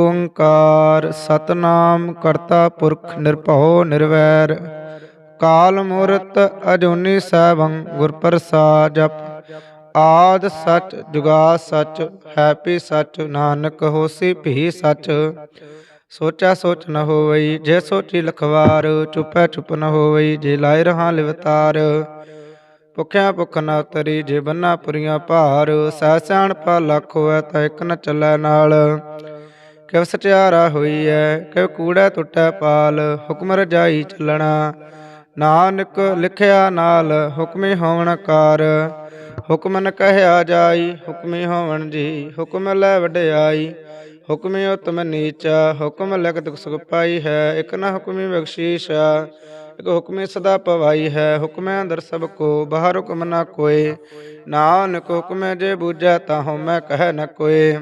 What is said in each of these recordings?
ਓੰਕਾਰ ਸਤਨਾਮ ਕਰਤਾ ਪੁਰਖ ਨਿਰਭਉ ਨਿਰਵੈਰ। ਕਾਲ ਮੂਰਤ ਅਜੂਨੀ ਸੈਭੰ ਗੁਰ ਪ੍ਰਸਾਦ ਜਪ। ਆਦ ਸਚ ਜੁਗਾ ਸਚ, ਹੈਪੀ ਸਚ, ਨਾਨਕ ਹੋਸੀ ਭੀ ਸਚ। ਸੋਚਾ ਸੋਚ ਨ ਹੋਵਈ, ਜੇ ਸੋਚੀ ਲਖਵਾਰ, ਚੁਪੈ ਚੁਪ ਨ ਹੋਵਈ, ਜੇ ਲਾਇ ਰਹਾ ਲਿਵਤਾਰ। ਭੁਖਿਆ ਭੁਖ ਨ ਉਤਰੀ ਜੇ ਬੰਨਾ ਪੁਰੀਆਂ ਭਾਰ, ਸਹਿ ਸਿਆਣਪਾ ਲੱਖ ਹੋਇ ਤਾਂ ਇੱਕ ਨ ਚੱਲੈ ਨਾਲ। ਕਿਵ ਸਚਿਆਰਾ ਹੋਈ ਐ ਕਿਵ ਕੂੜਾ ਟੁੱਟੈ ਪਾਲ, ਹੁਕਮ ਰਜਾਈ ਚੱਲਣਾ। ਨਾਨਕ ਲਿਖਿਆ ਨਾਲ ਹੁਕਮੇ ਹੋਵਣ ਕਾਰ, ਹੁਕਮ ਕਹਿਆ ਜਾਈ, ਹੁਕਮੇ ਹੋਵਣ ਜੀ, ਹੁਕਮ ਲੈ ਵਡਿਆਈ। ਹੁਕਮੇ ਉਤਮ ਨੀਚਾ, ਹੁਕਮ ਲਿਖ ਦੁਖ ਸੁਖ ਪਾਈ ਹੈ, ਇਕ ਨਾ ਹੁਕਮੀ ਬਖਸ਼ੀਸ਼, ਇਕ ਹੁਕਮੇ ਸਦਾ ਪਵਾਈ ਹੈ, ਹੁਕਮੇ ਅੰਦਰ ਸਭ ਕੋ, ਬਾਹਰ ਹੁਕਮ ਨ ਕੋਏ ਨਾਨਕ ਹੁਕਮੇ ਜੇ ਬੂਝੈ, ਤਾਂ ਹਉਮੈ ਕਹਿ ਨ ਕੋਏ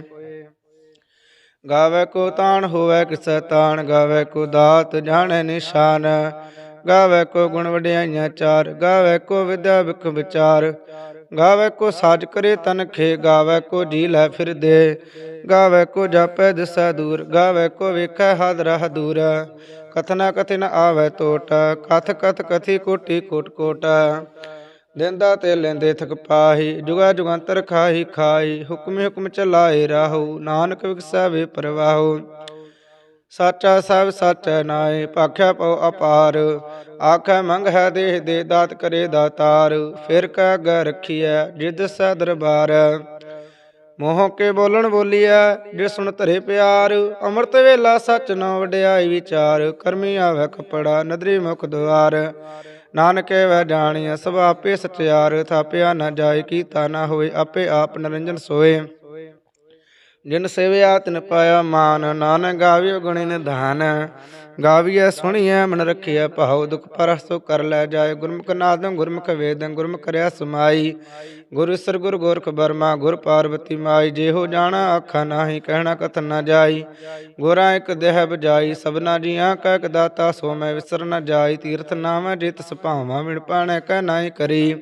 ਗਾਵੇ ਕੋ ਤਾਣ ਹੋਵੇ ਕਿਸੈ ਤਾਣ, ਗਾਵੇ ਕੋ ਦਾਤ ਜਾਣੈ ਨਿਸ਼ਾਨ। ਗਾਵੇ ਕੋ ਗੁਣ ਵਡਿਆਈਆਂ ਚਾਰ, ਗਾਵੇ ਕੋ ਵਿਦਿਆ ਵਿਖ ਵਿਚਾਰ। ਗਾਵੇ ਕੋ ਸਾਜ ਕਰੇ ਤਨ ਖੇ, ਗਾਵੇ ਕੋ ਜੀ ਲੈ ਫਿਰ ਦੇ। ਗਾਵੇ ਕੋ ਜਾਪੈ ਦਿਸਾ ਦੂਰ, ਗਾਵੇ ਕੋ ਵੇਖੈ ਹਦ ਹਾਦਰਾ ਦੂਰ। ਕਥਨਾ ਕਥਿਨ ਆਵੇ ਟੋਟ ਕਥ ਕਥ ਕਥੀ ਕੋਟੀ ਕੋਟ ਕੋਟ। ਦਿੰਦਾ ਤੇ ਲੈਂਦੇ ਥਕ ਪਾਹੀ, ਜੁਗਾ ਜੁਗੰਤਰ ਖਾਹੀ ਖਾਈ ਹੁਕਮੇ ਹੁਕਮ ਚਲਾਏ ਰਾਹੂ, ਨਾਨਕ ਵਿਗਸੈ ਵੇ ਸਾਚਾ ਸਭ ਸਚੈ ਨਾਏ, ਭਾਖਿਆ ਪਉ ਅਪਾਰ, ਆਖੈ ਮੰਗ ਹੈ ਦੇਹ ਦੇ ਦਾਤ ਕਰੇ ਦਾਤਾਰ ਫਿਰ ਕੈ ਗ ਰਖੀਐ ਜਿਦ ਸੈ ਦਰਬਾਰ। ਮੋਹ ਕੇ ਬੋਲਣ ਬੋਲੀਐ ਜੇ ਸੁਣ ਧਰੇ ਪਿਆਰ, ਅੰਮ੍ਰਿਤ ਵੇਲਾ ਸਚ ਨ ਵਡਿਆਈ ਵਿਚਾਰ, ਕਰਮੀ ਆਵੇ ਕਪੜਾ, ਨਦਰੀ ਮੁਖ ਦੁਆਰ। ਨਾਨਕੇ ਵੈ ਜਾਣੀਐ, ਸਭ ਆਪੇ ਸਚਿਆਰ, ਥਾਪਿਆ ਨਾ ਜਾਏ, ਕੀਤਾ ਨਾ ਹੋਏ, ਆਪੇ ਆਪ ਨਿਰੰਜਨ ਸੋਏ। ਜਿਨ ਸੇਵਿਆ ਤਿਨ ਪਾਇਆ ਮਾਨ, ਨਾਨਕ ਗਾਵਿਓ ਗੁਣੀ ਨਿਧਾਨ। ਗਾਵੀਐ ਸੁਣੀਐ ਮਨ ਰਖੀਐ ਭਾਉ, ਦੁਖ ਪਰਸ ਕਰ ਲੈ ਜਾਏ। ਗੁਰਮੁਖ ਨਾਦੰ ਗੁਰਮੁਖ ਵੇਦੰ, ਗੁਰਮੁਖ ਕਰਿਆ ਸਮਾਈ। ਗੁਰ ਸਰ ਗੁਰ ਗੋਰਖ ਬਰਮਾ ਗੁਰ ਪਾਰਵਤੀ ਮਾਈ। ਜਿਹੋ ਜਾਣਾ ਆਖਾ ਨਾਹੀ, ਕਹਿਣਾ ਕਥਨ ਨਾ ਜਾਈ। ਗੋਰਾ ਇਕ ਦੇਹ ਬਜਾਈ ਸਭਨਾ ਜੀਆਂ ਕਹਿ ਇਕ ਦਾਤਾ, ਸੋ ਮੈਂ ਵਿਸਰ ਨਾ ਜਾਈ। ਤੀਰਥ ਨਾਮ ਜਿਤ ਸੁਭਾਵਾਂ ਵਿਣ ਪਾਣੈ ਕਹਿ ਨਾਹੀ ਕਰੀ।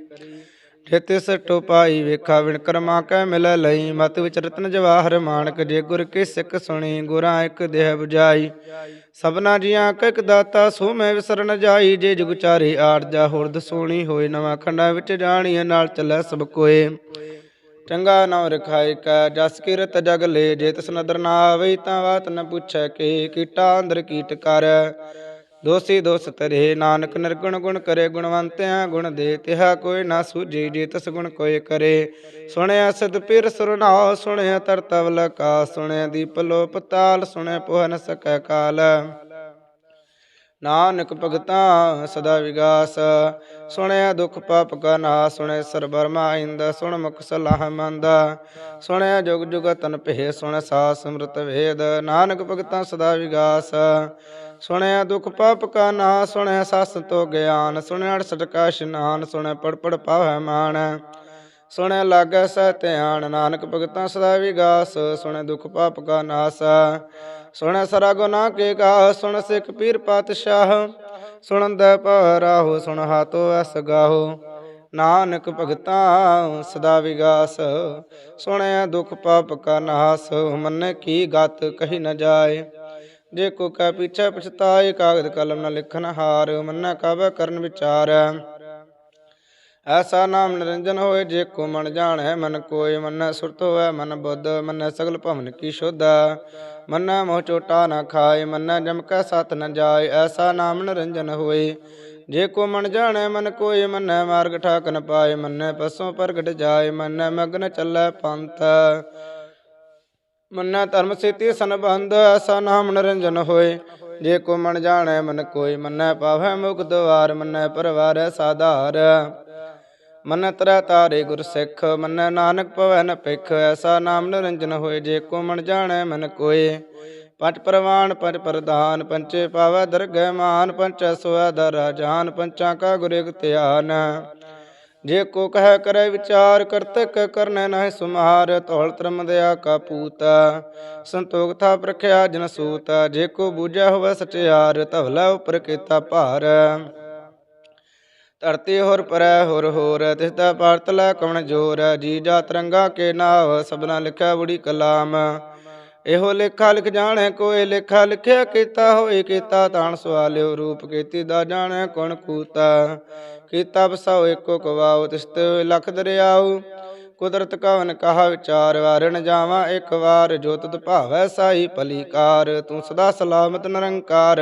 ਜੇ ਤਿਸ ਟੋਪਾਈ ਵੇਖਾ ਵਿਣ ਕਰਮਾ ਕੈ ਮਿਲੈ ਲਈ। ਮਤ ਵਿਚ ਰਤਨ ਜਵਾਹਰ ਮਾਨਕ ਜੇ ਗੁਰ ਕੀ ਸਿੱਖ ਸੁਣੀ, ਗੁਰਾਂ ਇਕ ਦੇਹ ਬੁਝਾਈ। ਸਭਨਾ ਜੀਆਂ ਕਾ ਇਕ ਦਾਤਾ, ਸੋ ਮੈਂ ਵਿਸਰ ਜਾਈ। ਜੇ ਜੁਗ ਚਾਰੇ ਆੜ ਜਾ ਹੋਰ ਦਸੋਣੀ ਹੋਏ, ਨਵਾਂ ਖੰਡਾ ਵਿੱਚ ਜਾਣੀਏ ਨਾਲ ਚੱਲੈ ਸਭ ਕੋਏ। ਚੰਗਾ ਨਾਮ ਰਖਾਇ ਕੈ, ਜਸ ਕੀਰਤ ਜਗ ਲੈ, ਜੇ ਤਿਸ ਨਦਰ ਨਾ ਆਵੇ ਤਾਂ ਬਾਤ ਨ ਪੁੱਛੈ ਕਿ, ਕੀਟਾ ਅੰਦਰ ਕੀਟ ਕਰ। ਦੋਸੀ ਦੋਸ ਤਰੇ ਨਾਨਕ ਨਿਰਗੁਣ ਗੁਣ ਕਰੇ ਗੁਣਵੰਤਿਆਂ ਗੁਣ ਦੇ ਤਿਹਾ ਕੋਈ ਨਾ ਸੂਝੀ ਜੀ ਤਸ ਗੁਣ ਕੋਈ ਕਰੇ। ਸੁਣਿਆ ਸਦ ਪਿਰ ਸੁਰਨਾ ਸੁਣਿਆ ਤਰਤਵ ਲਕਾ ਸੁਣਿਆ ਦੀਪ ਲੋਪ ਤਾਲ, ਸੁਣਿਆ ਪੁਹਨ ਨ ਸਕੈ ਕਾਲ। ਨਾਨਕ ਭਗਤਾ ਸਦਾ ਵਿਗਾਸ। ਸੁਣਿਆ ਦੁਖ ਪਾਪ ਕਾ ਨਾਸ ਸੁਣਿਆ ਸਰਬਰਮਾ ਇੰਦ ਸੁਣ ਮੁਖ ਸਲਾਹ ਮੰਦ। ਸੁਣਿਆ ਜੁਗ ਜੁਗ ਤਨ ਭੇ ਸੁਣ ਸਾਸ ਸਮਰਤ ਵੇਦ। ਨਾਨਕ ਭਗਤਾ ਸਦਾ ਵਿਗਾਸ। ਸੁਣਿਆ ਦੁਖ ਪਾਪ ਕਾ ਨਾਸ ਸੁਣਿਆ ਸਸ ਤੋ ਗਿਆਨ। ਸੁਣਿਆ ਅੜਸਠ ਕਾ ਇਸ਼ਨਾਨ ਸੁਣਿਆ ਪੜ ਪੜ ਪਾਵੈ ਮਾਨ ਸੁਣਿਆ ਲਾਗੈ ਸਹਿ ਧਿਆਨ। ਨਾਨਕ ਭਗਤਾਂ ਸਦਾ ਵਿਗਾਸ। ਸੁਣਿਆ ਦੁਖ ਪਾਪ ਕਾ ਨਾਸ। ਸੁਣਿਆ ਸਰਾ ਗੁਨਾ ਕੇ ਗਾ ਸੁਣ ਸਿੱਖ ਪੀਰ ਪਾਤਸ਼ਾਹ। ਸੁਣਦਾ ਪਰਾਹੋ, ਸੁਣ ਹਾਤੋ ਅਸ ਗਾਹੋ। ਨਾਨਕ ਭਗਤਾਂ ਸਦਾ ਵਿਗਾਸ। ਸੁਣਿਆ ਦੁਖ ਪਾਪ ਕਾ ਨਾਸ, ਮੰਨੇ ਕੀ ਗਤ ਕਹੀ ਨ ਜਾਏ। ਜੇ ਕੋ ਕੈ ਪਿਛੈ ਪਛਤਾਏ, ਕਾਗਦ ਕਲਮ ਨ ਲਿਖਨ ਹਾਰ, ਮੰਨਾ ਕਾਬੈ ਕਰਨ ਵਿਚਾਰ। ਐਸਾ ਨਾਮ ਨਿਰੰਜਨ ਹੋਏ ਜੇ ਕੋ ਮਨ ਜਾਣੈ, ਮਨ ਕੋਇ ਮੰਨੈ ਸੁਰਤ ਹੋਇ ਮਨ ਬੁੱਧ ਮੰਨੈ ਸਗਲ ਭਵਨ ਕੀ ਸ਼ੁੱਧ। ਮੰਨੈ ਮੋਹ ਚੋਟਾ ਨਾ ਖਾਏ ਮੰਨੈ ਜਮ ਕੈ ਸਤ ਨ ਜਾਏ ਐਸਾ ਨਾਮ ਨਿਰੰਜਨ ਹੋਏ। ਜੇ ਕੋ ਮਨ ਜਾਣੈ, ਮਨ ਕੋਇ ਮੰਨੈ, ਮਾਰਗ ਠਾਕ ਨ ਪਾਏ ਮੰਨੈ ਪਸੋਂ ਪ੍ਰਗਟ ਜਾਏ ਮੰਨੈ ਮਗਨ ਚੱਲੈ ਪੰਥ। ਮੰਨੈ ਧਰਮ ਸੇਤੀ ਸੰਬੰਧ, ਐਸਾ ਨਾਮ ਨਿਰੰਜਨ ਹੋਏ। ਜੇ ਕੋ ਮਨ ਜਾਣੈ, ਮਨ ਕੋਈ ਮੰਨੈ, ਪਾਵੈ ਮੁਖ ਦੁਆਰ ਮੰਨੈ ਪਰਵਾਰੈ ਸਾਧਾਰ। ਮੰਨੈ ਤਰੈ ਤਾਰੇ ਗੁਰ ਸਿੱਖ, ਮੰਨੈ ਨਾਨਕ ਭਵੈ ਨ ਭਿਖ, ਐਸਾ ਨਾਮ ਨਿਰੰਜਨ ਹੋਏ ਜੇ ਕੋ ਮਨ ਜਾਣੈ ਮਨ ਕੋਇ ਪੰਜ ਪ੍ਰਵਾਨ ਪੰਜ ਪ੍ਰਧਾਨ, ਪੰਚੇ ਪਾਵੈ ਦਰਗਹਿ ਮਾਨ, ਪੰਚੈ ਸੋਇ ਦਰ ਜਾਨ ਪੰਚਾਂ ਕਾ ਗੁਰੇ ਇਕ ਧਿਆਨ। ਜੇ ਕੋ ਕਹਿ ਕਰੈ ਵਿਚਾਰ, ਕਰਤਕ ਕਰਨੈ ਨਾਹਿ ਸੁਮਾਰ, ਧੌਲ ਤਰਮ ਦਇਆ ਕਾ ਪੂਤ। ਸੰਤੋਖ ਥਾ ਪ੍ਰਖਿਆ ਜਨ ਸੂਤ, ਜੇ ਕੋ ਬੂਝੈ ਹੋਵੇ ਸਚਿਆਰ, ਧਵਲਾ ਉਪਰ ਕੀਤਾ ਭਾਰ। ਧਰਤੀ ਹੋਰ ਪਰੈ ਹੋਰ ਹੋਰ, ਤਿਸ ਦਾ ਭਾਰਤ ਲੈ ਕਵਣ ਜੋਰ, ਜੀ ਜਾ ਤਰੰਗਾ ਕੇ ਨਾਵ, ਸਭਨਾ ਲਿਖਿਆ ਬੁੜੀ ਕਲਾਮ। ਇਹੋ ਲੇਖਾ ਲਿਖ ਜਾਣੈ, ਕੋਈ ਲੇਖਾ ਲਿਖਿਆ ਕੀਤਾ ਹੋਏ ਕੀਤਾ, ਤਾਣ ਸਵਾਲਿਓ ਰੂਪ ਕੀਤੀ ਦਾ ਜਾਣੈ ਕੌਣ ਕੂਤਾ। ਕੀਤਾ ਬਸਾਓ ਏਕੋ ਕਵਾਉ ਤਿਸਤੇ ਹੋਏ ਲਖ ਦਰਿਆਉ ਕੁਦਰਤ ਕਵਨ ਕਹਾ ਵਿਚਾਰ, ਵਾਰਣ ਜਾਵਾਂ ਇੱਕ ਵਾਰ, ਜੋ ਤੁਧ ਭਾਵੈ ਸਾਈ ਭਲੀਕਾਰ, ਤੂੰ ਸਦਾ ਸਲਾਮਤ ਨਿਰੰਕਾਰ।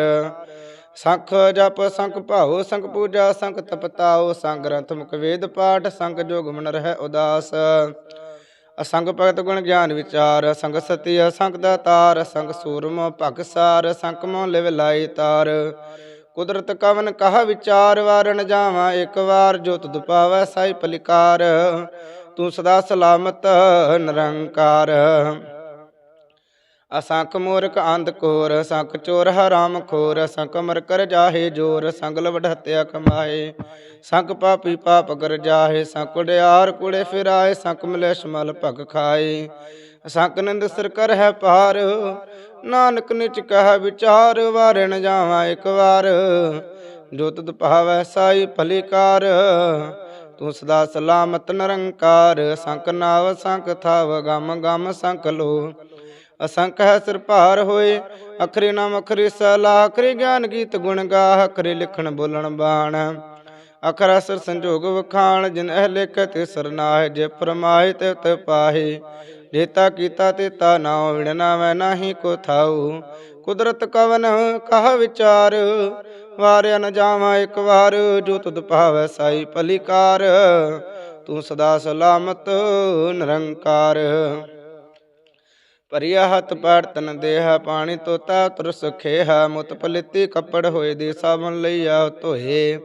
ਸੰਖ ਜਪ, ਸੰਖ ਭਾਉ, ਸੰਖ ਪੂਜਾ, ਸੰਖ ਤਪਤਾਉ, ਸੰਗ ਗ੍ਰੰਥ ਮੁਖ ਵੇਦ ਪਾਠ, ਸੰਗ ਜੋਗ ਮਨ ਰਹਿ ਉਦਾਸ। ਅਸੰਗ ਭਗਤ ਗੁਣ ਗਿਆਨ ਵਿਚਾਰ, ਸੰਗ ਸਤੀ ਅਸੰਗ ਦਾਤਾਰ, ਸੰਗ ਸੂਰਮ ਭਗਸਾਰ ਅਸੰਗ ਮੋ ਲਿਵ ਲਾਈ ਤਾਰ। ਕੁਦਰਤ ਕਵਨ ਕਹਾ ਵਿਚਾਰ ਵਾਰਨ ਜਾਵਾਂ ਇੱਕ ਵਾਰ, ਜੋ ਤੁਧ ਪਾਵੈ ਸਾਈ ਪਲਿਕਾਰ ਤੂੰ ਸਦਾ ਸਲਾਮਤ, ਨਿਰੰਕਾਰ। ਅਸੰਖ ਮੂਰਖ ਅੰਧ ਕੋਰ, ਅਸੰਖ ਚੋਰ ਹਰਾਮ ਖੋਰ, ਅਸੰਖ ਮਰ ਕਰ ਜਾਹੇ ਜੋਰ ਸੰਗ ਲਵਡ ਹਤਿਆ ਕਮਾਏ। ਸੰਖ ਪਾਪੀ ਪਾਪ ਕਰ ਜਾਹੇ ਸੰਖ ਕੁੜਿਆਰ ਕੁੜੇ ਫਿਰਾਏ ਸੰਖ ਮਲੇਸ਼ ਮਲ ਭਗ ਖਾਏ। ਸੰਖ ਨਿੰਦ ਸਿਰ ਕਰ ਹੈ ਪਾਰ ਨਾਨਕ ਨਿਚ ਕਹ ਵਿਚਾਰ ਵਾਰੇ ਨ ਜਾਵਾਂ ਇੱਕ ਵਾਰ। ਜੋ ਤੁਧ ਭਾਵੈ ਸਾਈ ਭਲੀਕਾਰ ਤੂੰ ਸਦਾ ਸਲਾਮਤ ਨਿਰੰਕਾਰ। ਸੰਕ ਨਾਵ ਸੰਕ ਥਾਵ, ਗਮ ਗਮ ਸੰਕ ਲੋ। ਅਸੰਖ ਹੈ ਸਿਰ ਭਾਰ ਹੋਏ, ਅਖਰੇ ਨਾਮ ਅਖਰੇ ਸਲਾ, ਅਖਰੇ ਗਿਆਨ ਗੀਤ ਗੁਣ ਗਾ ਅਖਰੇ ਲਿਖਣ ਬੋਲਣ ਬਾਣ। ਅਖਰ ਅਸਰ ਸੰਜੋਗ ਵਖਾਣ, ਜਿਨ ਇਹ ਲਿਖ ਤੇ ਸਰਨਾਹ ਜੇ ਫਰਮਾਏ ਤੇ ਤੇ ਪਾਹੇ। ਜੇਤਾ ਕੀਤਾ ਤੇ ਤਾ ਨਾਉ ਵਿਣਨਾ ਮੈਂ ਨਾਹੀ ਕੋ ਥਾਉ। ਕੁਦਰਤ ਕਵਨ ਕਹ ਵਿਚਾਰ, ਵਾਰਿਆ ਨ ਜਾਵਾਂ ਇੱਕ ਵਾਰ, ਜੋ ਤੁਧ ਭਾਵੈ ਸਾਈ ਭਲੀਕਾਰ। ਤੂੰ ਸਦਾ ਸਲਾਮਤ, ਨਿਰੰਕਾਰ। ਭਰਿਆ ਹੱਥ ਪਾੜ ਤਨ ਦੇਹ ਪਾਣੀ ਤੋਤਾ, ਤੁਰ ਸੁਖੇਹਾ, ਮੁਤ ਪਲਿਤੀ ਕੱਪੜ ਹੋਏ ਦੇ ਸਾਬਨ ਲਈਆ ਧੋਏ।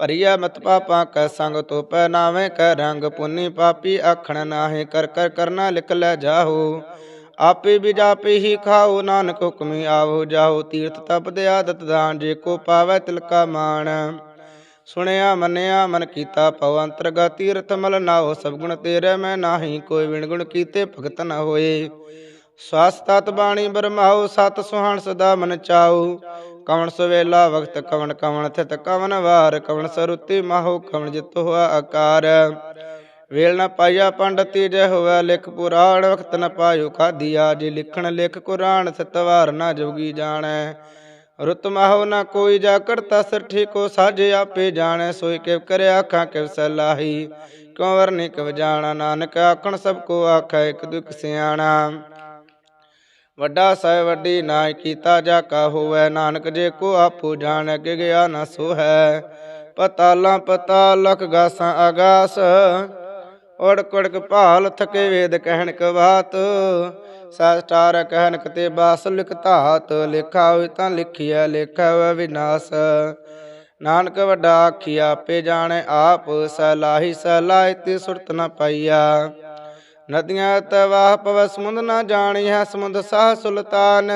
ਭਰੀਆ ਮਤ ਪਾਪਾਂ ਕੈ ਸੰਗ ਤੋ ਪਹਿਨਾਵੇਂ ਕੈ ਰੰਗ ਪੁੰਨੀ ਪਾਪੀ, ਆਖਣ ਨਾਹੇ ਕਰ ਕਰ ਕਰਨਾ ਲਿਖ ਲੈ ਜਾਹੋ। ਆਪੇ ਵੀ ਜਾਪੇ ਹੀ ਖਾਓ, ਨਾਨਕ ਹੁਕਮੀ ਆਵੋ ਜਾਓ ਤੀਰਥ ਤਪ ਦੇ ਆਦਤ ਦਾਨ ਜੇ ਕੋ ਪਾਵੈ ਤਿਲਕਾ ਮਾਣ। ਸੁਣਿਆ, ਮੰਨਿਆ, ਮਨ ਕੀਤਾ ਪਵ ਅੰਤਰਗਤ ਤੀਰਥ ਮਲ ਨਾਓ ਸਭ ਗੁਣ ਤੇਰੇ, ਮੈਂ ਨਾਹੀ ਕੋਈ ਵਿਣ ਗੁਣ ਕੀਤੇ, ਭਗਤ ਨ ਹੋਏ। ਸਵਾਸ ਤਤ ਬਾਣੀ ਬਰਮਾਉ, ਸਤ ਸੁਹਾਣ ਸਦਾ ਮਨ ਚਾਉ। ਕਵਣ ਸਵੇਲਾ ਵਕਤ ਕਵਣ ਕਵਣ ਥਿਤ ਕਵਣ ਵਾਰ, ਕਵਣ ਸਰੁਤੀ ਮਾਹੋ, ਕਵਣ ਜਿਤ ਹੋਆ ਆਕਾਰ। ਵੇਲ ਨ ਪਾਇਆ ਪੰਡਤੀ ਜੈ ਹੋਵੇ ਲਿਖ ਪੁਰਾਣ ਵਕਤ ਨ ਪਾਇਓ ਖਾਦੀਆ ਜੇ ਲਿਖਣ ਲਿਖ ਕੁਰਾਨ ਸਤਵਾਰ ਨਾ ਜੋਗੀ ਜਾਣੈ। ਰੁਤ ਮਾਹੋ ਨਾ ਕੋਈ ਜਾ ਕਰਤਾ ਸਰ ਠੀਕੋ ਸਾਜੇ ਆਪੇ ਜਾਣੈ। ਸੋਈ ਕਿਵ ਕਰਿਆ ਆਖਾਂ, ਕਿਵ ਸਲਾਹੀ ਕਿਉ ਵਰਨੀ ਕਿਵ ਜਾਣਾ, ਨਾਨਕ ਆਖਣ ਸਭ ਕੋ ਆਖੈ, ਇੱਕ ਦੁਖ ਸਿਆਣਾ। ਵੱਡਾ ਸਹਿ ਵੱਡੀ ਨਾਇ ਕੀਤਾ ਜਾ ਕਾ ਹੋਵੇ ਨਾਨਕ ਜੇ ਕੋ ਆਪੋ ਜਾਣ, ਅੱਗੇ ਗਿਆ ਨਾ ਸੋ ਹੈ ਪਤਾਲਾਂ ਪਤਾਲ ਲਖ ਗਾਸਾਂ ਆਗਾਸ ਓੜ ਕੁੜਕ ਭਾਲ ਥਕੇ ਵੇਦ ਕਹਿਣ ਕ ਬਾਤ ਸਾਸਟਾਰ ਕਹਿਣ ਕਤੇ ਬਾਸ, ਲਿਖ ਧਾਤ। ਲਿਖਾ ਹੋਇ ਤਾਂ ਲਿਖਿਆ ਲੇਖਾ ਹੋਇ ਵਿਨਾਸ਼। ਨਾਨਕ ਵੱਡਾ ਆਖੀ ਆਪੇ ਜਾਣੇ ਆਪ ਸਲਾਹੀ ਸਲਾਹਿ ਤੇ ਸੁਰਤ ਨ ਪਾਈਆ ਨਦੀਆਂ ਤਵਾਹ ਪਵ, ਸਮੁੰਦ ਨਾ ਜਾਣੀ ਹੈ ਸਮੁੰਦ ਸਾਹ ਸੁਲਤਾਨ।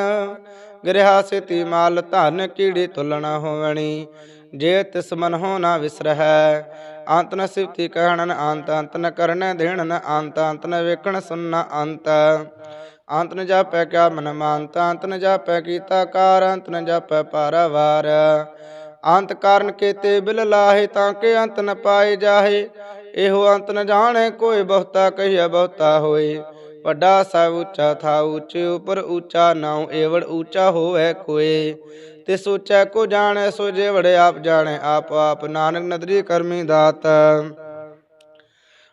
ਗ੍ਰਹਾ ਸੇਤੀ ਮਾਲ, ਧਨ ਕੀੜੀ ਤੁਲਣਾ ਹੋਵਣੀ, ਜੇ ਤਿਸ ਮਨ ਹੋ ਨਾ ਵਿਸਰਹਿ। ਅੰਤ ਨ ਸਿਵਤੀ ਕਹਿਣਨ, ਅੰਤ ਅੰਤ ਨ ਕਰਨੈ ਦੇਣਨ, ਅੰਤ ਅੰਤ ਨ ਵੇਖਣ ਸੁਨਣਾ ਅੰਤ। ਅੰਤ ਨ ਜਾਪੈ ਕਿਆ ਮਨ ਮਾਨਤ, ਅੰਤ ਨ ਜਾਪੈ ਕੀਤਾ ਕਾਰ, ਅੰਤ ਨ ਜਾਪੈ ਪਾਰਵਾਰ ਅੰਤ ਕਾਰਨ ਕੀਤੇ ਬਿਲ ਲਾਹੇ, ਤਾਂ ਕਿ ਅੰਤ ਨ ਪਾਏ ਜਾਹੇ। ਇਹੋ ਅੰਤ ਨ ਜਾਣੈ, ਕੋਈ ਬਹੁਤਾ ਕਹੀਆ ਬਹੁਤਾ ਹੋਏ। ਵੱਡਾ ਸਭ ਉੱਚਾ ਥਾ ਉੱਚੇ, ਉਪਰ ਉੱਚਾ ਨਾਉ, ਏਵੜ ਉੱਚਾ ਹੋਵੇ ਕੋਏ। ਤੇ ਸੋਚੈ ਕੋ ਜਾਣੈ, ਸੋ ਜੇਵੜੇ ਆਪ ਜਾਣੈ, ਆਪ ਆਪ ਨਾਨਕ ਨਦਰੀ ਕਰਮੀ ਦਾਤ।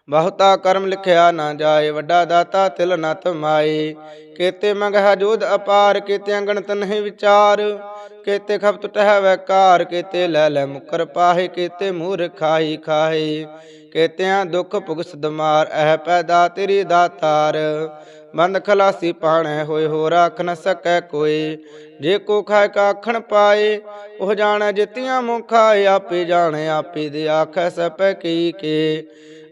ਬਹੁਤਾ ਕਰਮ ਲਿਖਿਆ ਨਾ ਜਾਏ, ਵੱਡਾ ਦਾਤਾ ਤਿਲ ਨਤ ਮਾਏ। ਕੇਤੇ ਮੰਗਹਾ ਜੋਧ ਅਪਾਰ, ਕੇਤੇ ਅੰਗਣਤ ਨਹੀਂ ਵਿਚਾਰ। ਕੇਤੇ ਖਪਤ ਟਹਿ ਕਾਰ ਕੇਤੇ ਲੈ ਲੈ ਮੁਕਰ ਪਾਹੇ, ਕੇਤੇ ਮੂਰ ਖਾਈ ਖਾਏ ਕੇਤਿਆਂ ਦੁਖ ਭੁਗਸ ਦਮਾਰ ਐ ਪੈਦਾ ਤੇਰੀ ਦਾਤਾਰ। ਬੰਦ ਖਲਾਸੀ ਪਾਣੈ ਹੋਏ ਹੋ ਰਾਖ ਨ ਸਕੈ ਕੋਈ। ਜੇ ਕੋ ਖਾਇ ਕਾ ਆਖਣ ਪਾਏ, ਉਹ ਜਾਣੈ ਜਿਤੀਆਂ ਮੁਖਾਏ ਆਪੇ ਜਾਣੈ, ਆਪੇ ਦੇ ਆਖੈ ਸਪੈ ਕੀ ਕੇ।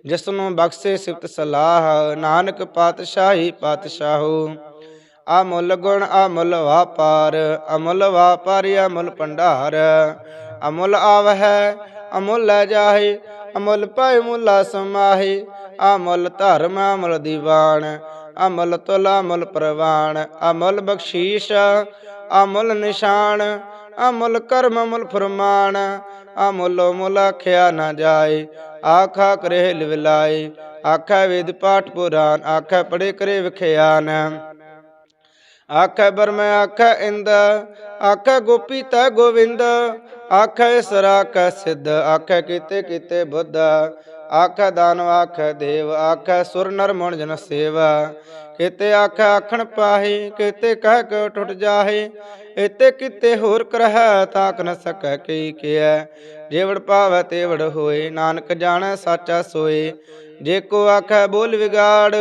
ਜਿਸ ਨੂੰ ਬਖਸ਼ੇ ਸਿਫਤ ਸਲਾਹ, ਨਾਨਕ ਪਾਤਸ਼ਾਹੀ ਪਾਤਸ਼ਾਹੋ। ਅਮੁੱਲ ਗੁਣ ਅਮੁੱਲ ਵਾਪਾਰ, ਅਮੁੱਲ ਵਾਪਾਰੀ ਅਮੁੱਲ ਭੰਡਾਰ। ਅਮੁੱਲ ਆਵਹਿ, ਅਮੁੱਲ ਲੈ ਜਾਹੇ, ਅਮੁੱਲ ਪਾਇ ਮੁੱਲਾ ਸਮਾਹੇ। ਅਮੁੱਲ ਧਰਮ ਅਮੁੱਲ ਦੀਵਾਨ, ਅਮੁੱਲ ਤੁਲ ਅਮੁੱਲ ਪ੍ਰਵਾਨ। ਅਮੁੱਲ ਬਖਸ਼ੀਸ਼, ਅਮੁੱਲ ਨਿਸ਼ਾਨ, ਅਮੁੱਲ ਕਰਮ ਅਮੁੱਲ ਫਰਮਾਨ। ਅਮੁੱਲ ਮੁੱਲ ਆਖਿਆ ਨਾ ਜਾਏ ਆਖਾ ਕਰੇ ਲਿਵਲਾਏ ਆਖਾ ਵੇਦ ਪਾਠ ਪੁਰਾਨ, ਆਖਾ ਪੜੇ ਕਰੇ ਵਿਖਿਆਨ। ਆਖੈ ਬਰਮੈ ਆਖੈ ਇੰਦ, ਆਖੈ ਗੋਪੀ ਤੈ ਗੋਵਿੰਦ, ਆਖੈ ਸਰਾ ਕੈ ਸਿੱਧ, ਆਖੈ ਕੀਤੇ ਕੀਤੇ ਬੁੱਧ। ਆਖੈ ਦਾਨਵ ਆਖੈ ਦੇਵ, ਆਖੈ ਸੁਰ ਨਰ ਮਣ ਜਨ ਸੇਵਾ। ਕਿਤੇ ਆਖੈ ਆਖਣ ਪਾਹੀ, ਕੀਤੇ ਕਹਿ ਕੇ ਟੁੱਟ ਜਾਹੇ। ਇਤੇ ਕੀਤੇ ਹੋਰ ਕਰਹਿ, ਤਾਕ ਨ ਸਕੈ ਕੀ ਕੀਐ। ਜੇਵੜ ਪਾਵੈ ਤੇਵੜ ਹੋਏ, ਨਾਨਕ ਜਾਣੈ ਸਾਚਾ ਸੋਏ। ਜੇ ਕੋ ਆਖੈ ਬੋਲ ਵਿਗਾੜ,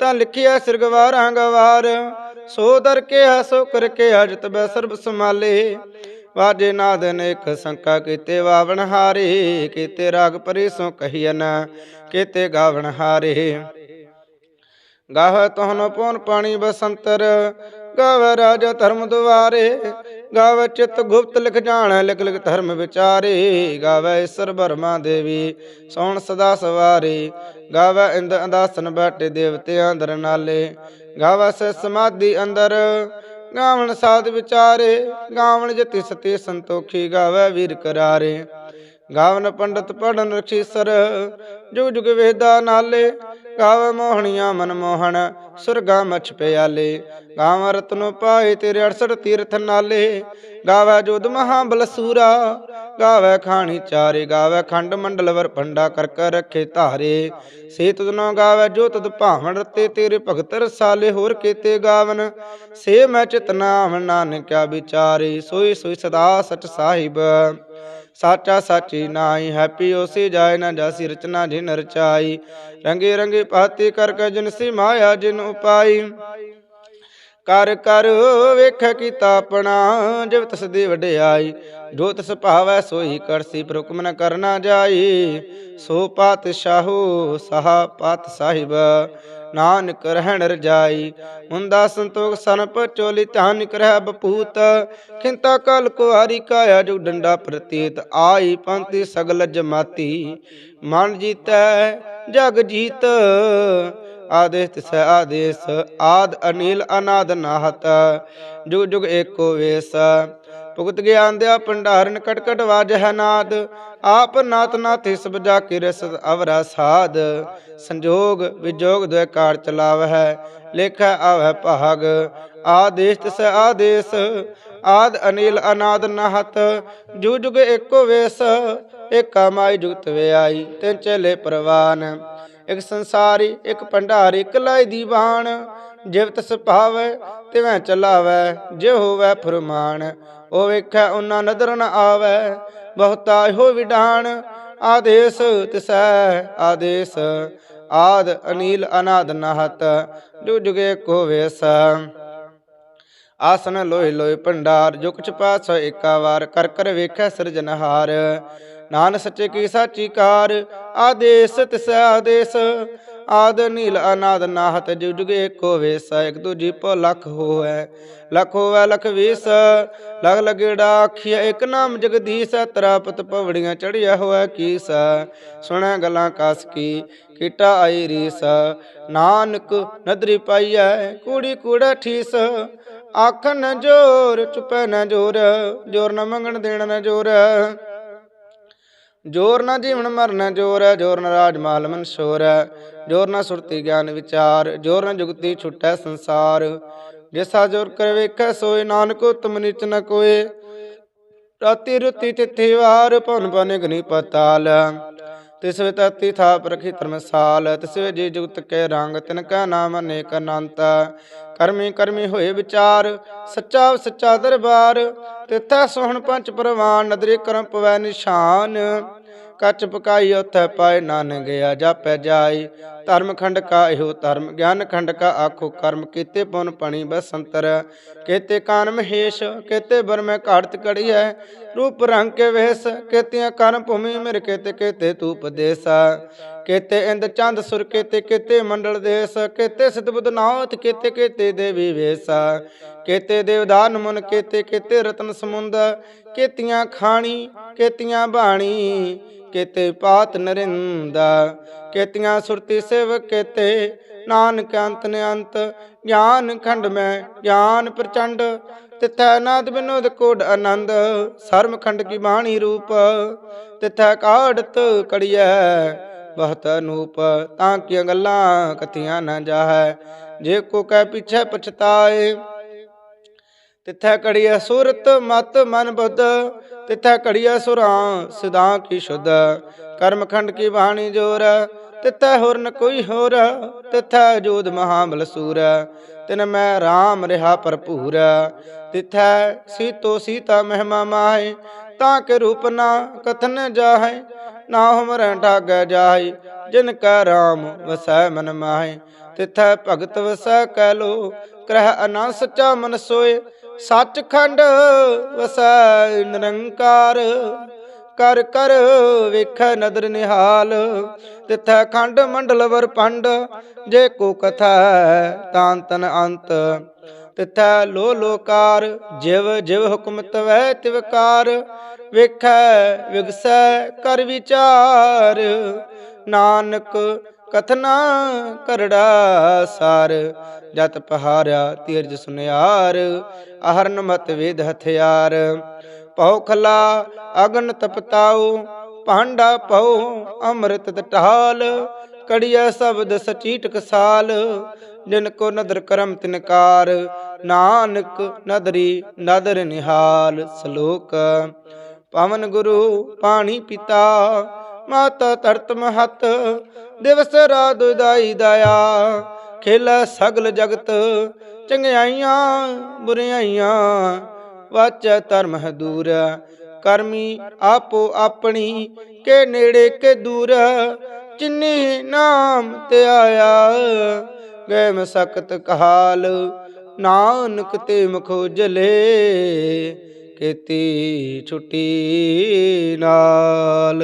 ਤਾਂ ਲਿਖਿਆ ਸਿਰਗਵਾਰਾਂ ਗਵਾਰ। ਸੋ ਦਰ ਕੇ ਸੋ ਕਰ ਕੇ ਅਜਤ ਬੈ ਸਰਬ ਸਮਾਲੇ ਵਾਜੇ ਨਾਦ ਅਨੇਕ ਸੰਕਾ ਕੀਤੇ ਵਾਵਣ ਹਾਰੇ, ਕੀਤੇ ਰਾਗ ਪਰੇ ਸੋ ਕਹੀਨ ਕੀਤੇ ਗਾਵਣ ਹਾਰੇ। ਗਾਵ ਤੋਹਨ ਪਉਨ ਪਾਣੀ ਬਸੰਤਰ ਗਾਵ ਰਾਜ ਧਰਮ ਦੁਆਰੇ ਗਾਵ ਚਿਤ ਗੁਪਤ ਲਿਖ ਜਾਣ, ਲਿਖ ਲਿਖ ਧਰਮ ਵਿਚਾਰੇ। ਗਾਵ ਈਸ਼ਰ ਬਰਮਾ ਦੇਵੀ ਸੋਣ ਸਦਾ ਸਵਾਰੇ ਗਾਵ ਇੰਦ ਅੰਦਾਸਨ ਬੈਠੇ ਦੇਵਤਿਆਂ ਅੰਦਰ ਨਾਲੇ ਗਾਵ ਸ ਸਮਾਧੀ ਅੰਦਰ ਗਾਵਣ ਸਾਧ ਵਿਚਾਰੇ, ਗਾਵਣ ਜਤੀ ਸਤੀ ਸੰਤੋਖੀ ਗਾਵੈ ਵੀਰ ਕਰਾਰੇ। ਗਾਵਨ ਪੰਡਤ ਪੜਨ ਰਖੀਸਰ, ਜੁਗ ਜੁਗ ਵੇਦਾ ਨਾਲੇ ਗਾਵ ਮੋਹਣੀਆਂ ਮਨ ਮੋਹਣ ਸੁਰਗਾ ਮਛ ਪਿਆਲੇ। ਗਾਵ ਰਤਨੋ ਪਾਏ ਤੇਰੇ 68 ਤੀਰਥ ਨਾਲੇ। ਗਾਵੈ ਜੋਦ ਮਹਾ ਬਲਸੂਰਾ, ਗਾਵੈ ਖਾਣੀ ਚਾਰੇ। ਗਾਵੈ ਖੰਡ ਮੰਡਲ ਵਰ ਭੰਡਾ ਕਰ ਕਰ ਰੱਖੇ ਧਾਰੇ। ਸੇ ਤੁਧਨੋ ਗਾਵੈ ਜੋ ਤਦ ਭਾਵਨ ਰਤੇ, ਤੇਰੇ ਭਗਤ ਰਸਾਲੇ ਹੋਰ ਕੀਤੇ ਗਾਵਨ। ਸੇ ਮੈਂ ਚਿਤਨਾਮ ਨਾਨਕਿਆ ਵਿਚਾਰੇ ਸੋਈ ਸੋਈ ਸਦਾ ਸਚ ਸਾਹਿਬ। ਸਾਚਾ ਸਾਚੀ ਨਾਈ ਹੈਪੀ ਉਸੇ ਜਾਏ, ਨਾ ਜਾਸੀ ਰਚਨਾ ਜਿਨ ਰਚਾਈ ਰੰਗੇ ਰੰਗੇ ਪਾਤੀ ਕਰ ਕੇ ਜਿਨ ਸੀ ਮਾਇਆ, ਜਿਨ ਉਪਾਈ। ਕਰ ਕਰ ਵੇਖ ਕੀਤਾ ਆਪਣਾ, ਜਿਵ ਤਸ ਦੀ ਵਡਿਆਈ। ਜੋ ਤਸ ਭਾਵੈ, ਸੋਈ ਕਰਸੀ, ਪਰ ਹੁਕਮ ਨ ਕਰਨਾ ਜਾਈ। ਸੋ ਪਾਤਸ਼ਾਹੂ, ਸਹਾ ਪਾਤ ਸਾਹਿਬ ਨਾਨਕ ਰਹਿਣ ਰਜਾਈ। ਮੁੰਦਾ ਸੰਤੋਖ ਸਨ ਪਚੋਲੀ, ਧਨ ਕਰਹਿ ਬਪੂਤ। ਖਿੰਤਾ ਕਲ ਕੋ ਕਾਇਆ ਜੋ ਡੰਡਾ ਪ੍ਰਤੀਤ। ਆਈ ਪੰਤੀ ਸਗਲ ਜਮਾਤੀ। ਮਨ ਜੀਤੈ, ਜਗ ਜੀਤ। ਆਦੇਸ ਤਿਸੈ ਆਦੇਸ। ਆਦ ਅਨੀਲ ਅਨਾਦ ਨਾਹਤ। ਜੁਗ ਜੁਗ ਏਕੋ ਵੇਸ। ਭੁਗਤ ਗਿਆਨ ਦਿਆ ਭੰਡਾਰਨ ਕਟ ਵਾਜ ਹੈ ਨਾਦ। ਆਪ ਨਾਤ ਨਾਥੀ ਸਭ ਜਾ ਕੇ ਰਸ ਅਵਰਾ ਸਾਧ, ਸੰਜੋਗ ਵਿਜੋਗ ਦੁਇ ਕਾਰ ਚਲਾਵਹਿ ਲੇਖੈ ਆਵਹਿ ਭਾਗ। ਆਦੇਸ ਤਿਸੈ ਆਦੇਸ, ਆਦ ਅਨੀਲ ਅਨਾਦ ਨਾਹਤ, ਜੁਗ ਜੁਗ ਏਕੋ ਵੇਸ, ਏਕਾ ਮਾਈ ਜੁਗਤ ਵਿਆਈ, ਤਿਨ ਚਲੇ ਪ੍ਰਵਾਨ। ਇਕ ਸੰਸਾਰੀ, ਇਕ ਭੰਡਾਰੀ, ਇਕ ਲਾਈ ਦੀਵਾਨ। ਜਿਵ ਤਸ ਭਾਵੈ, ਤਿਵੈ ਚਲਾਵੈ, ਜੇ ਹੋਵੈ ਫਰਮਾਨ। ਉਹ ਵੇਖੈ ਉਹਨਾਂ ਨਦਰ ਨ ਆਵੈ ਬਹੁਤਾ ਇਹੋ ਵਿਡਾਨ ਆਦੇਸ ਤਿਸੈ, ਆਦੇਸ। ਆਦ ਅਨੀਲ ਅਨਾਦ ਨਹਤ ਜੁਗ ਜੁਗੇ ਕੋ ਵੇਸ। ਆਸਨ ਲੋਇ ਲੋਇ ਭੰਡਾਰ ਜੋ ਕੁਛ ਪਾਸ ਏਕਾ ਵਾਰ, ਕਰ ਕਰ ਵੇਖੈ ਸਿਰਜਨਹਾਰ ਨਾਨ ਸੱਚੇ ਕੀ ਸਾਚੀ ਕਾਰ, ਆਦੇਸ ਤਿਸ, ਆਦੇਸ। ਆਦ ਨੀਲ ਅਨਾਦ ਨਾਹਤ ਜੁਗ ਜੁਗ ਏਕੋ ਵੇਸ, ਇਕ ਦੂਜੀ ਪੋ ਲਖ ਹੋਐ ਲਖ ਹੋਵੈ, ਲਖ ਵੀਸ ਲਗ ਲਗੇੜਾ ਆਖਿਆ ਇਕ ਨਾਮ ਜਗਦੀਸ਼, ਤਰਾਪਤ ਪਵੜੀਆਂ ਚੜਿਆ ਹੋਇ ਕੀਸ। ਸੁਣੈ ਗਲਾਂ ਕਾਸ ਕੀ, ਕੀਟਾ ਆਈ ਰੀਸ। ਨਾਨਕ ਨਦਰੀ ਪਾਈਐ, ਕੂੜੀ ਕੂੜਾ ਠੀਸ। ਆਖਣ ਜੋਰ, ਚੁਪੈ ਨਾ ਜੋਰ ਜੋਰ ਨਾ ਮੰਗਣ ਦੇਣ ਨਾ ਜੋਰ। ਜੋਰ ਨਾ ਜੀਵਨ ਮਰਨ ਜੋਰ ਜੋਰ ਨਾ ਰਾਜ ਮਾਲ ਮਨਸ਼ੋਰ, ਜੋਰ ਨਾ ਸੁਰਤੀ ਗਿਆਨ ਵਿਚਾਰ, ਜੋਰ ਨਾ ਜੁਗਤੀ ਛੁਟੈ ਸੰਸਾਰ। ਜਿਸਾ ਜੋਰ ਕਰ ਵੇਖੈ ਸੋਏ ਨਾਨਕ ਉਤਮ ਨੀਚ ਨ ਕੋਏ। ਰਾਤੀ ਰੁਤੀ ਤਿਥਿ ਵਾਰ ਭਨ ਬਨ ਗਨੀ ਪਤਾਲ। ਤਿਸ ਵੇ ਤਤੀ ਥਾਪ ਰਖੀ ਧਰਮਸਾਲ ਤਿਸ ਵੇ ਜੀ ਜੁਗਤ ਕੇ ਰੰਗ, ਤਿਨ ਕਾ ਨਾਮ ਅਨੇਕ ਅਨੰਤ। ਕਰਮੀ ਕਰਮੀ ਹੋਏ ਵਿਚਾਰ, ਸੱਚਾ ਸੱਚਾ ਦਰਬਾਰ, ਤਿਥੈ ਸੋਹਣ ਪੰਚ ਪਰਵਾਨ, ਨਦਰੀ ਕਰਮ ਪਵੈ ਨਿਸ਼ਾਨ। ਕੱਚ ਪਕਾਈ ਉਥੈ ਪਾਏ ਨਾਨ ਗਿਆ ਜਾਪੈ ਜਾਈ। ਧਰਮ ਖੰਡ ਕਾ ਇਹੋ ਧਰਮ, ਗਿਆਨ ਖੰਡ ਕਾ ਆਖੋ ਕਰਮ। ਕੀਤੇ ਪੁਨ ਪਣੀ ਬਸੰਤਰ, ਕੀਤੇ ਕਾਨ ਮਹੇਸ਼, ਕੀਤੇ ਬਰਮੈ ਘਾੜਤ ਕੜੀਐ ਰੂਪ ਰੰਗ ਕੇ ਵੇਸ, ਕੀਤਿਆਂ ਕਰਮ ਭੂਮੀ ਮਿਰ ਕੀਤੇ ਕੀਤੇ ਤੂ ਉਪਦੇਸ ਕੀਤੇ ਇੰਦ ਚੰਦ ਸੁਰ ਕੀਤੇ ਕੀਤੇ ਮੰਡਲ ਦੇਸ। ਕੀਤੇ ਸਿਧ ਬੁੱਧਨਾਥ ਕੀਤੇ ਕੀਤੇ ਦੇਵੀ ਵੇਸ। ਕੀਤੇ ਦੇਵਦਾਨ ਮੁਨ ਕੀਤੇ ਕੀਤੇ ਰਤਨ ਸਮੁੰਦ। ਕੀਤੀਆਂ ਖਾਣੀ, ਕੀਤੀਆਂ ਬਾਣੀ। ਕੀਤੇ ਪਾਤ ਨਰਿੰਦਾ, ਕੀਤੀਆਂ ਸੁਰਤੀ ਸੇਵ ਕੀਤੇ। ਨਾਨਕ ਅੰਤ ਨੇ ਗਿਆਨ ਖੰਡ ਮੈਂ ਗਿਆਨ ਪ੍ਰਚੰਡ। ਤਿਥੈ ਨਾਦ ਬਿਨੋਦ ਕੋਡ ਆਨੰਦ, ਸਰਮ ਖੰਡ ਕੀ ਬਾਣੀ ਰੂਪ। ਤਿਥੈ ਕਾੜਤ ਕੜੀਐ, ਬਹੁਤ ਅਨੂਪ, ਤਾਂ ਕੀਆਂ ਗੱਲਾਂ ਕਥੀਆਂ ਨਾ ਜਾਹੈ। ਜੇ ਕੋ ਕਹਿ ਪਿਛੈ ਪਛਤਾਏ, ਤਿਥੈ ਘੜੀਐ ਸੂਰਤ ਮਤ ਮਨ ਬੁੱਧ। ਤਿੱਥੈ ਘੜੀਐ ਸੁਰਾਂ, ਸਿਧਾਂ ਕੀ ਸ਼ੁੱਧ, ਕਰਮਖੰਡ ਕੀ ਬਾਣੀ ਜੋਰ, ਤਿੱਥੈ ਹੋਰ ਨ ਕੋਈ ਹੋਰ, ਤਿੱਥੈ ਜੋਧ ਮਹਾਬਲ ਸੂਰ ਤਿਨ ਮੈਂ RAM ਰਿਹਾ ਭਰਪੂਰ, ਤਿੱਥੈ ਸੀਤੋ ਸੀਤਾ ਮਹਿਮਾ ਮਾਹੇ, ਤਾਂ ਕੇ ਰੂਪ ਨਾ ਕਥਨ ਜਾਹੇ, ਨਾ ਹਮਰੈ ਠਾਗੈ ਜਾਹੇ, ਜਿਨ ਕੈ RAM ਵਸੈ ਮਨ ਮਾਹੇ, ਤਿੱਥੈ ਭਗਤ ਵਸੈ ਕਹਿ ਲੋ ਗ੍ਰਹਿ ਅਨੰਦ ਸੱਚਾ ਮਨ ਸੋਏ ਸੱਚਖੰਡ ਵਸੈ ਨਿਰੰਕਾਰ, ਕਰ ਕਰ ਵੇਖੈ ਨਦਰ ਨਿਹਾਲ। ਤਿਥੈ ਖੰਡ ਮੰਡਲ ਵਰ ਪੰਡ, ਜੇ ਕੋ ਕਥਾ ਤਾਂ ਤਨ ਅੰਤ। ਤਿਥੈ ਲੋ ਲੋਕਾਰ, ਜਿਵ ਜਿਵ ਹੁਕਮ ਤਵੈ ਤਿਵਕਾਰ ਵੇਖੈ ਵਿਗਸੈ ਕਰ ਵਿਚਾਰ, ਨਾਨਕ ਕਥਨਾ ਕਰੜਾ ਸਾਰ, ਜਤ ਪਹਾਰਿਆ ਤੀਰਜ ਸੁਨਿਆਰ, ਅਹਰਨ ਮਤ ਵੇਦ ਹਥਿਆਰ। ਭਉ ਖਲਾ ਅਗਨ ਤਪਤਾਉ, ਭਾਂਡਾ ਭਉ ਅੰਮ੍ਰਿਤ ਟਹਾਲ ਕੜੀਐ ਸ਼ਬਦ ਸਚੀਟ ਕਸਾਲ ਜਿਨ ਕੋ ਨਦਰ ਕਰਮ ਤਿਨਕਾਰ, ਨਾਨਕ ਨਦਰੀ ਨਦਰ ਨਿਹਾਲ ਸ਼ਲੋਕ। ਪਵਨ ਗੁਰੂ ਪਾਣੀ ਪਿਤਾ ਮਾਤਾ ਤਰਤ ਮਹਤ, ਦਿਵਸ ਰਾਤ ਦਾਈ ਦਇਆ। ਖੇਲਾ ਸਗਲ ਜਗਤ, ਚੰਗਿਆਈਆਂ ਬੁਰਿਆਈਆਂ, ਵਾਚੈ ਧਰਮ ਹੈ ਦੂਰ। ਕਰਮੀ ਆਪੋ ਆਪਣੀ, ਕੇ ਨੇੜੇ ਕੇ ਦੂਰ। ਜਿਨੀ ਨਾਮ ਤੇ ਆਇਆ ਗਏ ਮਸਕਤ ਕਹਾਲ। ਨਾਨਕ ਤੇ ਮੁਖੋ ਜਲੇ ਕੀਤੀ ਛੁੱਟੀ ਨਾਲ।